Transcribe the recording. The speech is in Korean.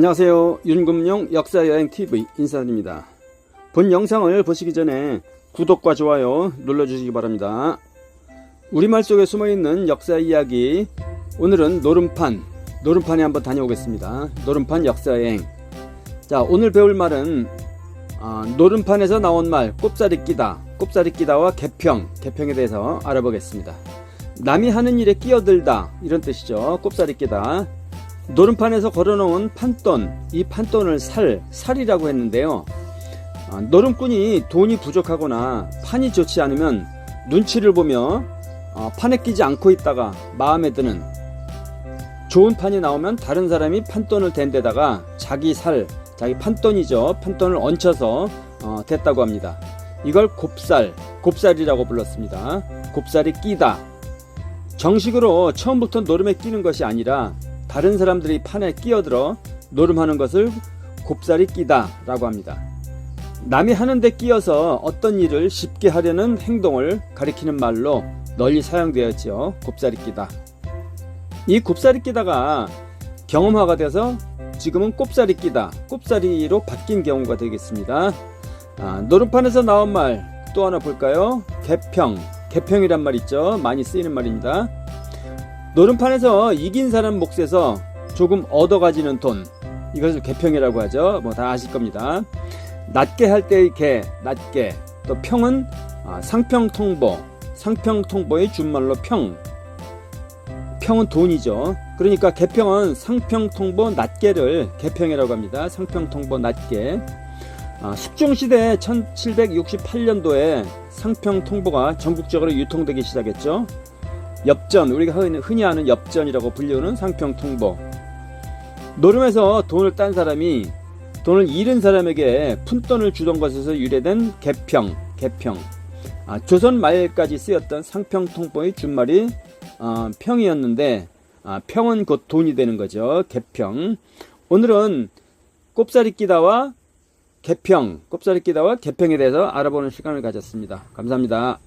안녕하세요. 윤금용 역사여행TV 인사드립니다. 본 영상을 보시기 전에 구독과 좋아요 눌러주시기 바랍니다. 우리말 속에 숨어있는 역사 이야기 오늘은 노름판 노름판에 한번 다녀오겠습니다. 노름판 역사여행 자 오늘 배울 말은 아, 노름판에서 나온 말 꼽사리 끼다 꼽사리 끼다와 개평 개평에 대해서 알아보겠습니다. 남이 하는 일에 끼어들다 이런 뜻이죠. 꼽사리 끼다 노름판에서 걸어놓은 판돈, 이 판돈을 살, 살이라고 했는데요. 아, 노름꾼이 돈이 부족하거나 판이 좋지 않으면 눈치를 보며 어, 판에 끼지 않고 있다가 마음에 드는 좋은 판이 나오면 다른 사람이 판돈을 댄 데다가 자기 살, 자기 판돈이죠. 판돈을 얹혀서 어, 됐다고 합니다. 이걸 곱살, 곱살이라고 불렀습니다. 곱살이 끼다. 정식으로 처음부터 노름에 끼는 것이 아니라 다른 사람들이 판에 끼어들어 노름하는 것을 곱살이 끼다 라고 합니다. 남이 하는데 끼어서 어떤 일을 쉽게 하려는 행동을 가리키는 말로 널리 사용되었죠. 곱살이 끼다. 이 곱살이 끼다가 경험화가 돼서 지금은 곱살이 끼다, 곱살이로 바뀐 경우가 되겠습니다. 아, 노름판에서 나온 말 또 하나 볼까요? 개평, 개평이란 말 있죠. 많이 쓰이는 말입니다. 노름판에서 이긴 사람 몫에서 조금 얻어가지는 돈. 이것을 개평이라고 하죠. 뭐 다 아실 겁니다. 낮게 할 때의 개 낮게. 또 평은 아, 상평통보. 상평통보의 준말로 평. 평은 돈이죠. 그러니까 개평은 상평통보 낮게를 개평이라고 합니다. 상평통보 낮게. 아, 숙종시대 1768년도에 상평통보가 전국적으로 유통되기 시작했죠 엽전 우리가 흔히- 아는 엽전이라고 불리우는 상평 통보. 노름에서 돈을 딴 사람이 돈을 잃은 사람에게 푼돈을 주던 것에서 유래된 개평 개평. 아, 조선 말까지 쓰였던 상평 통보의 준말이 어, 평이었는데 아, 평은 곧 돈이 되는 거죠. 개평. 오늘은 꼽사리 끼다와 개평 꼽사리 끼다와 개평에 대해서 알아보는 시간을 가졌습니다. 감사합니다